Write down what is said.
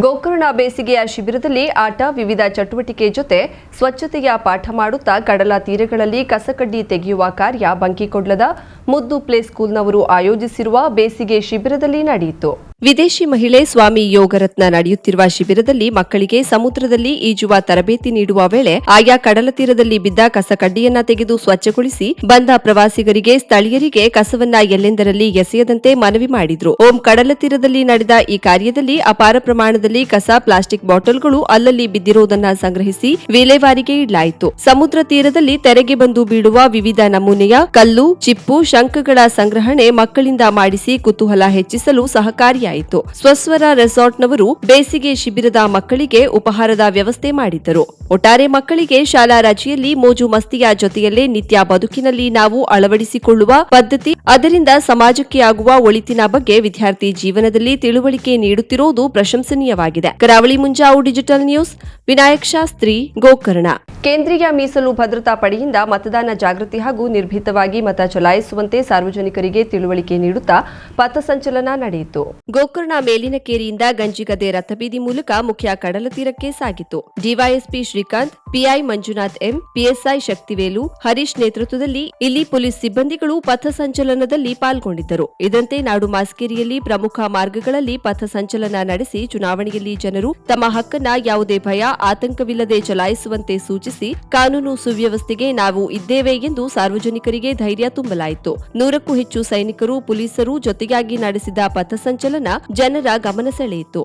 ಗೋಕರ್ಣ ಬೇಸಿಗೆಯ ಶಿಬಿರದಲ್ಲಿ ಆಟ, ವಿವಿಧ ಚಟುವಟಿಕೆ ಜೊತೆ ಸ್ವಚ್ಛತೆಯ ಪಾಠ ಮಾಡುತ್ತಾ ಕಡಲ ತೀರಗಳಲ್ಲಿ ಕಸಕಡ್ಡಿ ತೆಗೆಯುವ ಕಾರ್ಯ ಬಂಕಿಕೊಡ್ಲದ ಮುದ್ದು ಪ್ಲೇ ಸ್ಕೂಲ್ನವರು ಆಯೋಜಿಸಿರುವ ಬೇಸಿಗೆ ಶಿಬಿರದಲ್ಲಿ ನಡೆಯಿತು. ವಿದೇಶಿ ಮಹಿಳೆ ಸ್ವಾಮಿ ಯೋಗರತ್ನ ನಡೆಯುತ್ತಿರುವ ಶಿಬಿರದಲ್ಲಿ ಮಕ್ಕಳಿಗೆ ಸಮುದ್ರದಲ್ಲಿ ಈಜುವ ತರಬೇತಿ ನೀಡುವ ವೇಳೆ ಆಯಾ ಕಡಲ ತೀರದಲ್ಲಿ ಬಿದ್ದ ಕಸಕಡ್ಡಿಯನ್ನ ತೆಗೆದು ಸ್ವಚ್ಛಗೊಳಿಸಿ ಬಂದ ಪ್ರವಾಸಿಗರಿಗೆ, ಸ್ಥಳೀಯರಿಗೆ ಕಸವನ್ನ ಎಲ್ಲೆಂದರಲ್ಲಿ ಎಸೆಯದಂತೆ ಮನವಿ ಮಾಡಿದ್ರು. ಓಂ ಕಡಲ ತೀರದಲ್ಲಿ ನಡೆದ ಈ ಕಾರ್ಯದಲ್ಲಿ ಅಪಾರ ಪ್ರಮಾಣದಲ್ಲಿ ಕಸ, ಪ್ಲಾಸ್ಟಿಕ್ ಬಾಟಲ್ಗಳು ಅಲ್ಲಲ್ಲಿ ಬಿದ್ದಿರುವುದನ್ನ ಸಂಗ್ರಹಿಸಿ ವಿಲೇವಾರಿಗೆ ಇಡಲಾಯಿತು. ಸಮುದ್ರ ತೀರದಲ್ಲಿ ತೆರೆಗೆ ಬಂದು ಬೀಳುವ ವಿವಿಧ ನಮೂನೆಯ ಕಲ್ಲು, ಚಿಪ್ಪು ಶಂಖಗಳ ಸಂಗ್ರಹಣೆ ಮಕ್ಕಳಿಂದ ಮಾಡಿಸಿ ಕುತೂಹಲ ಹೆಚ್ಚಿಸಲು ಸಹಕಾರಿಯಾಯಿತು ಸ್ವಸ್ವರ ರೆಸಾರ್ಟ್ನವರು ಬೇಸಿಗೆ ಶಿಬಿರದ ಮಕ್ಕಳಿಗೆ ಉಪಹಾರದ ವ್ಯವಸ್ಥೆ ಮಾಡಿದ್ದರು. ಒಟ್ಟಾರೆ ಮಕ್ಕಳಿಗೆ ಶಾಲಾ ರಜೆಯಲ್ಲಿ ಮೋಜು ಮಸ್ತಿಯ ಜೊತೆಯಲ್ಲೇ ನಿತ್ಯ ಬದುಕಿನಲ್ಲಿ ನಾವು ಅಳವಡಿಸಿಕೊಳ್ಳುವ ಪದ್ಧತಿ, ಅದರಿಂದ ಸಮಾಜಕ್ಕೆ ಆಗುವ ಒಳಿತಿನ ಬಗ್ಗೆ ವಿದ್ಯಾರ್ಥಿ ಜೀವನದಲ್ಲಿ ತಿಳುವಳಿಕೆ ನೀಡುತ್ತಿರುವುದು ಪ್ರಶಂಸನೀಯವಾಗಿದೆ. Karavali Munjavu digital news, Vinayak Shastri, Gokarna. ಕೇಂದ್ರೀಯ ಮೀಸಲು ಭದ್ರತಾ ಪಡೆಯಿಂದ ಮತದಾನ ಜಾಗೃತಿ ಹಾಗೂ ನಿರ್ಭೀತವಾಗಿ ಮತ ಚಲಾಯಿಸುವಂತೆ ಸಾರ್ವಜನಿಕರಿಗೆ ತಿಳುವಳಿಕೆ ನೀಡುತ್ತಾ ಪಥಸಂಚಲನ ನಡೆಯಿತು. ಗೋಕರ್ಣ ಮೇಲಿನ ಕೇರಿಯಿಂದ ಗಂಜಿಗದೆ ರಥಬೀದಿ ಮೂಲಕ ಮುಖ್ಯ ಕಡಲ ತೀರಕ್ಕೆ ಸಾಗಿತು. DYSP Shrikanth PI Manjunath M, PSI Shaktivelu, Harish ನೇತೃತ್ವದಲ್ಲಿ ಇಲ್ಲಿ ಪೊಲೀಸ್ ಸಿಬ್ಬಂದಿಗಳು ಪಥಸಂಚಲನದಲ್ಲಿ ಪಾಲ್ಗೊಂಡಿದ್ದರು. ಇದಂತೆ ನಾಡು ಮಾಸ್ಕೇರಿಯಲ್ಲಿ ಪ್ರಮುಖ ಮಾರ್ಗಗಳಲ್ಲಿ ಪಥಸಂಚಲನ ನಡೆಸಿ ಚುನಾವಣೆಯಲ್ಲಿ ಜನರು ತಮ್ಮ ಹಕ್ಕನ್ನ ಯಾವುದೇ ಭಯ, ಆತಂಕವಿಲ್ಲದೆ ಚಲಾಯಿಸುವಂತೆ ಸೂಚಿಸಿ ಕಾನೂನು ಸುವ್ಯವಸ್ಥೆಗೆ ನಾವು ಇದ್ದೇವೆ ಎಂದು ಸಾರ್ವಜನಿಕರಿಗೆ ಧೈರ್ಯ ತುಂಬಲಾಯಿತು. ನೂರಕ್ಕೂ ಹೆಚ್ಚು ಸೈನಿಕರು, ಪೊಲೀಸರು ಜೊತೆಯಾಗಿ ನಡೆಸಿದ ಪಥಸಂಚಲನ ಜನರ ಗಮನ ಸೆಳೆಯಿತು.